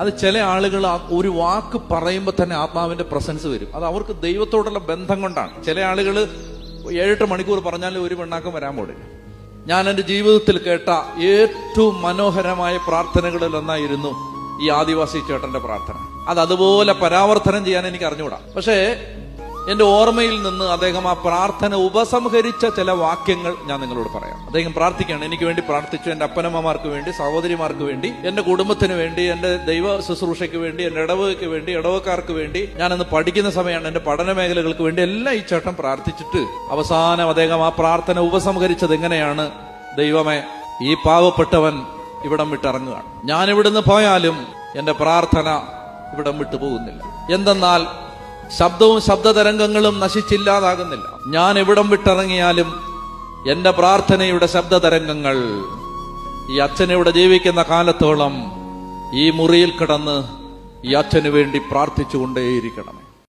അത് ചില ആളുകൾ ഒരു വാക്ക് പറയുമ്പോൾ തന്നെ ആത്മാവിന്റെ പ്രസൻസ് വരും. അത് അവർക്ക് ദൈവത്തോടുള്ള ബന്ധം കൊണ്ടാണ്. ചില ആളുകൾ ഏഴെട്ട് മണിക്കൂർ പറഞ്ഞാലും ഒരു പെണ്ണാക്കം വരാൻ പാടില്ല. ഞാൻ എന്റെ ജീവിതത്തിൽ കേട്ട ഏറ്റവും മനോഹരമായ പ്രാർത്ഥനകളിൽ ഒന്നായിരുന്നു ഈ ആദിവാസി ചേട്ടന്റെ പ്രാർത്ഥന. അത് അതുപോലെ പരാവർത്തനം ചെയ്യാൻ എനിക്ക് അറിഞ്ഞുകൂടാ. പക്ഷേ എന്റെ ഓർമ്മയിൽ നിന്ന് അദ്ദേഹം ആ പ്രാർത്ഥന ഉപസംഹരിച്ച ചില വാക്യങ്ങൾ ഞാൻ നിങ്ങളോട് പറയാം. അദ്ദേഹം പ്രാർത്ഥിക്കുകയാണ് എനിക്ക് വേണ്ടി പ്രാർത്ഥിച്ചു. എന്റെ അപ്പനമ്മമാർക്ക് വേണ്ടി സഹോദരിമാർക്ക് വേണ്ടി എന്റെ കുടുംബത്തിന് വേണ്ടി എന്റെ ദൈവ ശുശ്രൂഷയ്ക്ക് വേണ്ടി എന്റെ ഇടവകയ്ക്ക് വേണ്ടി ഇടവക്കാർക്ക് വേണ്ടി ഞാനന്ന് പഠിക്കുന്ന സമയമാണ് എന്റെ പഠന മേഖലകൾക്ക് വേണ്ടി എല്ലാം ഈ ചേട്ടൻ പ്രാർത്ഥിച്ചിട്ട് അവസാനം അദ്ദേഹം ആ പ്രാർത്ഥന ഉപസംഹരിച്ചത് എങ്ങനെയാണ്? ദൈവമേ ഈ പാവപ്പെട്ടവൻ ഇവിടം വിട്ടിറങ്ങുകയാണ്. ഞാൻ ഇവിടുന്ന് പോയാലും എന്റെ പ്രാർത്ഥന ഇവിടം വിട്ടു പോകുന്നില്ല എന്തെന്നാൽ ശബ്ദവും ശബ്ദതരംഗങ്ങളും നശിച്ചില്ലാതാകുന്നില്ല. ഞാൻ എവിടം വിട്ടിറങ്ങിയാലും എന്റെ പ്രാർത്ഥനയുടെ ശബ്ദതരംഗങ്ങൾ ഈ അച്ഛൻ ഇവിടെ ജീവിക്കുന്ന കാലത്തോളം ഈ മുറിയിൽ കിടന്ന് ഈ അച്ഛന് വേണ്ടി പ്രാർത്ഥിച്ചുകൊണ്ടേയിരിക്കണം.